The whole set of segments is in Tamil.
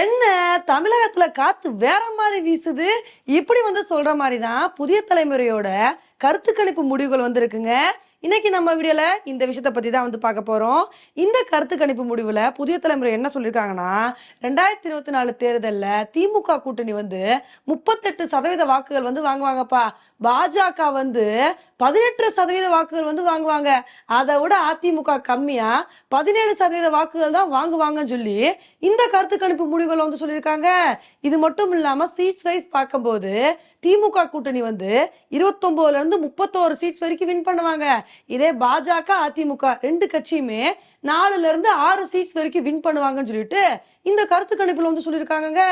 என்ன தமிழகத்துல காத்து வேற மாதிரி வீசுது? இப்படி வந்து சொல்ற மாதிரி தான் புதிய தலைமுறையோட கருத்து கணிப்பு முடிவுகள் வந்திருக்குங்க. இன்னைக்கு நம்ம வீடியோல இந்த விஷயத்த பத்தி தான் வந்து பார்க்க போறோம். இந்த கருத்து கணிப்பு முடிவுல புதிய தலைமுறை என்ன சொல்லியிருக்காங்கன்னா ரெண்டாயிரத்தி இருபத்தி நாலு தேர்தலில் திமுக கூட்டணி வந்து முப்பத்தெட்டு சதவீத வாக்குகள் வந்து வாங்குவாங்கப்பா. பாஜக வந்து பதினெட்டு சதவீத வாக்குகள் வந்து வாங்குவாங்க. அதை விட அதிமுக கம்மியா பதினேழு சதவீத வாக்குகள் தான் வாங்குவாங்கன்னு சொல்லி இந்த கருத்து கணிப்பு முடிவுகள் வந்து சொல்லியிருக்காங்க. இது மட்டும் இல்லாம சீட்ஸ் வைஸ் பார்க்கும்போது திமுக கூட்டணி வந்து இருபத்தொன்பதுல இருந்து முப்பத்தோரு சீட்ஸ் வரைக்கும் வின் பண்ணுவாங்க. இதே பாஜக அதிமுக ரெண்டு கட்சியுமே நாலுல இருந்து ஆறு சீட்ஸ் வரைக்கும் வின் பண்ணுவாங்கன்னு சொல்லிட்டு இந்த கருத்து கணிப்பில் வந்து சொல்லியிருக்காங்கங்க.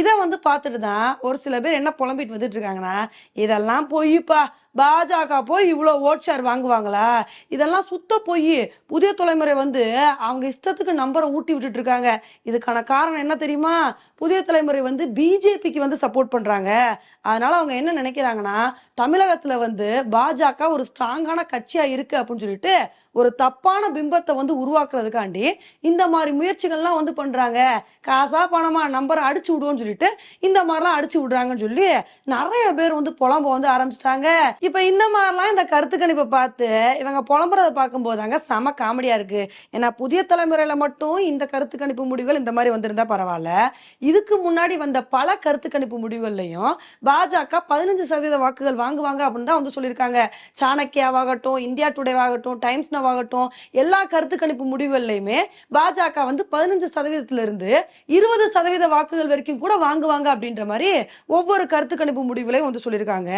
இதை வந்து பார்த்துட்டு தான் ஒரு சில பேர் என்ன புலம்பிட்டு வந்துட்டு இருக்காங்கன்னா இதெல்லாம் பொய்ப்பா பாஜக போய் இவ்வளோ ஓட் ஷேர் வாங்குவாங்களா? இதெல்லாம் சுத்த போய் புதிய தலைமுறை வந்து அவங்க இஷ்டத்துக்கு நம்பரை ஊட்டி விட்டுட்டு இருக்காங்க இதுக்கான காரணம் என்ன தெரியுமா? புதிய தலைமுறை வந்து பிஜேபிக்கு வந்து சப்போர்ட் பண்ணுறாங்க அதனால அவங்க என்ன நினைக்கிறாங்கன்னா தமிழகத்தில் வந்து பாஜக ஒரு ஸ்ட்ராங்கான கட்சியாக இருக்கு அப்படின்னு சொல்லிட்டு ஒரு தப்பான பிம்பத்தை வந்து உருவாக்குறதுக்காண்டி இந்த மாதிரி முயற்சிகள்லாம் வந்து பண்ணுறாங்க காசா பணமா நம்பரை அடிச்சு விடுவோம்னு சொல்லிட்டு இந்த மாதிரிலாம் அடிச்சு விடுறாங்கன்னு சொல்லி நிறைய பேர் வந்து புலம்ப வந்து ஆரம்பிச்சிட்டாங்க. இப்ப இந்த மாதிரிலாம் இந்த கருத்து கணிப்பை பார்த்து இவங்க புலம்புறத பார்க்கும் போதாங்க செம காமெடியா இருக்கு. ஏன்னா புதிய தலைமுறையில மட்டும் இந்த கருத்து கணிப்பு முடிவுகள் இந்த மாதிரி வந்திருந்தா பரவாயில்ல. இதுக்கு முன்னாடி வந்த பல கருத்து கணிப்பு முடிவுகள்லையும் பாஜக பதினஞ்சு சதவீத வாக்குகள் வாங்குவாங்க அப்படின்னு தான் வந்து சொல்லியிருக்காங்க. சாணக்கியாவாகட்டும் இந்தியா டுடேவாகட்டும் டைம்ஸ் நவாகட்டும் எல்லா கருத்து கணிப்பு முடிவுகள்லையுமே பாஜக வந்து பதினஞ்சு சதவீதத்துல வந்து இருபது சதவீத வாக்குகள் வரைக்கும் கூட வாங்குவாங்க அப்படின்ற மாதிரி ஒவ்வொரு கருத்து கணிப்பு முடிவுலையும் வந்து சொல்லியிருக்காங்க.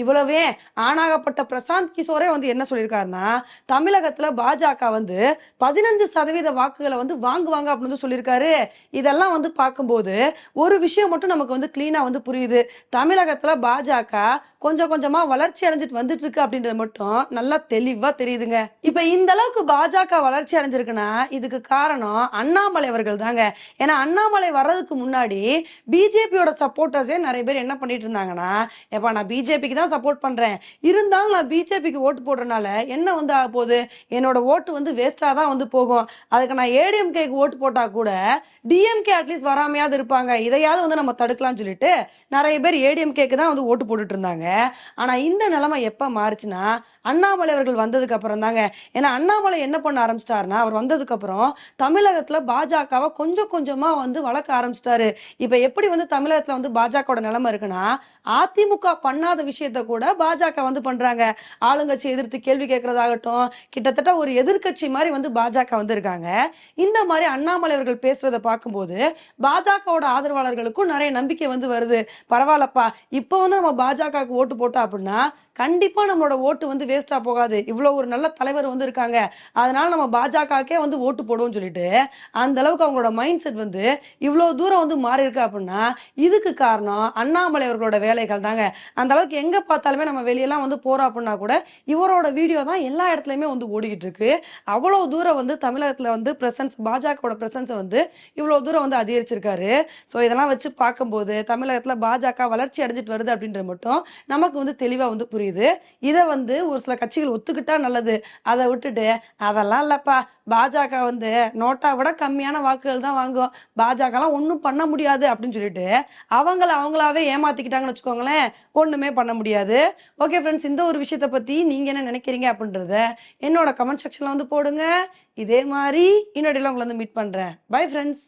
இவ்வளவே ஆணாகப்பட்ட பிரசாந்த் கிஷோரே வந்து என்ன சொல்லியிருக்காருன்னா தமிழகத்துல பாஜக வந்து பதினஞ்சு சதவீத வாக்குகளை வந்து வாங்குவாங்க அப்படின்னு வந்து சொல்லியிருக்காரு. இதெல்லாம் வந்து பார்க்கும்போது ஒரு விஷயம் மட்டும் நமக்கு வந்து கிளீனா வந்து புரியுது. தமிழகத்துல பாஜக கொஞ்சம் கொஞ்சமா வளர்ச்சி அடைஞ்சிட்டு வந்துட்டு இருக்கு அப்படின்றது மட்டும் நல்லா தெளிவா தெரியுதுங்க. இப்ப இந்த அளவுக்கு பாஜக வளர்ச்சி அடைஞ்சிருக்குன்னா இதுக்கு காரணம் அண்ணாமலை அவர்கள் தாங்க. ஏன்னா அண்ணாமலை வர்றதுக்கு முன்னாடி பிஜேபியோட சப்போர்ட்டர்ஸே நிறைய பேர் என்ன பண்ணிட்டு இருந்தாங்கன்னா எப்பா நான் பிஜேபிக்கு தான் சப்போர்ட் பண்றேன். இருந்தாலும் நான் பிஜேபிக்கு ஓட்டு போடுறதுனால என்ன வந்து ஆக போகுது? என்னோட ஓட்டு வந்து வேஸ்டா தான் வந்து போகும். அதுக்கு நான் ஏடிஎம்கேக்கு ஓட்டு போட்டா கூட டிஎம்கே அட்லீஸ்ட் வராமையாவது இருப்பாங்க. இதையாவது வந்து நம்ம தடுக்கலாம்னு சொல்லிட்டு நிறைய பேர் ஏடிஎம்கேக்கு தான் வந்து ஓட்டு போட்டுட்டு இருந்தாங்க. ஆனா இந்த நிலைமை எப்ப மாறுச்சுன்னா அண்ணாமலை அவர்கள் வந்ததுக்கு அப்புறம் தாங்க. ஏன்னா அண்ணாமலை என்ன பண்ண ஆரம்பிச்சிட்டாருன்னா அவர் வந்ததுக்கு அப்புறம் தமிழகத்துல பாஜகவை கொஞ்சம் கொஞ்சமா வந்து வளர்க்க ஆரம்பிச்சிட்டாரு. இப்ப எப்படி வந்து தமிழகத்துல வந்து பாஜகவோட நிலைமை இருக்குன்னா அதிமுக பண்ணாத விஷயத்த கூட பாஜக வந்து பண்றாங்க. ஆளுங்கட்சி எதிர்த்து கேள்வி கேட்கறதாகட்டும் கிட்டத்தட்ட ஒரு எதிர்க்கட்சி மாதிரி வந்து பாஜக வந்து இருக்காங்க இந்த மாதிரி அண்ணாமலை அவர்கள் பேசுறத பார்க்கும்போது பாஜகவோட ஆதரவாளர்களுக்கும் நிறைய நம்பிக்கை வந்து வருது. பரவாயில்லப்பா இப்போ வந்து நம்ம பாஜகவுக்கு ஓட்டு போட்டோம் அப்படின்னா கண்டிப்பா நம்மளோட ஓட்டு வந்து வேஸ்டா போகாது. இவ்வளவு ஒரு நல்ல தலைவர் வந்து இருக்காங்க. அதனால நம்ம பாஜகக்கே வந்து ஓட்டு போடுவோம்னு சொல்லிட்டு அந்த அளவுக்கு அவங்களோட மைண்ட் செட் வந்து இவ்வளவு தூரம் வந்து மாறி இருக்கு அப்படின்னா இதுக்கு காரணம் அண்ணாமலை அவர்களோட வேலைகள் தாங்க. அந்த அளவுக்கு எங்க பார்த்தாலுமே நம்ம வெளியெல்லாம் வந்து போறோம் அப்படின்னா கூட இவரோட வீடியோ தான் எல்லா இடத்துலயுமே வந்து ஓடிக்கிட்டு இருக்கு. அவ்வளவு தூரம் வந்து தமிழகத்துல வந்து பிரசன்ஸ் பாஜகவோட பிரசன்ஸை வந்து இவ்வளவு தூரம் வந்து அதிகரிச்சிருக்காரு. ஸோ இதெல்லாம் வச்சு பார்க்கும்போது தமிழகத்துல பாஜக வளர்ச்சி அடைஞ்சிட்டு வருது அப்படின்ற மட்டும் நமக்கு வந்து தெளிவா வந்து புரியுது. இதை வந்து ஒரு சில கட்சிகள் ஒத்துக்கிட்டா நல்லது. அதை விட்டுட்டு அதெல்லாம் இல்லப்பா. பாஜக வந்து நோட்டா விட கம்மியான வாக்குகள் தான் வாங்குவோம். பாஜகலாம் ஒன்றும் பண்ண முடியாது. அப்படின்னு சொல்லிட்டு அவங்கள அவங்களாவே ஏமாத்திக்கிட்டாங்கன்னு வச்சுக்கோங்களேன். ஒண்ணுமே பண்ண முடியாது. ஓகே ஃப்ரெண்ட்ஸ் இந்த ஒரு விஷயத்த பத்தி நீங்க என்ன நினைக்கிறீங்க அப்படின்றத என்னோட கமெண்ட் செக்ஷனில் வந்து போடுங்க. இதே மாதிரி இன்னொடையில் உங்களை வந்து மீட் பண்றேன். Bye friends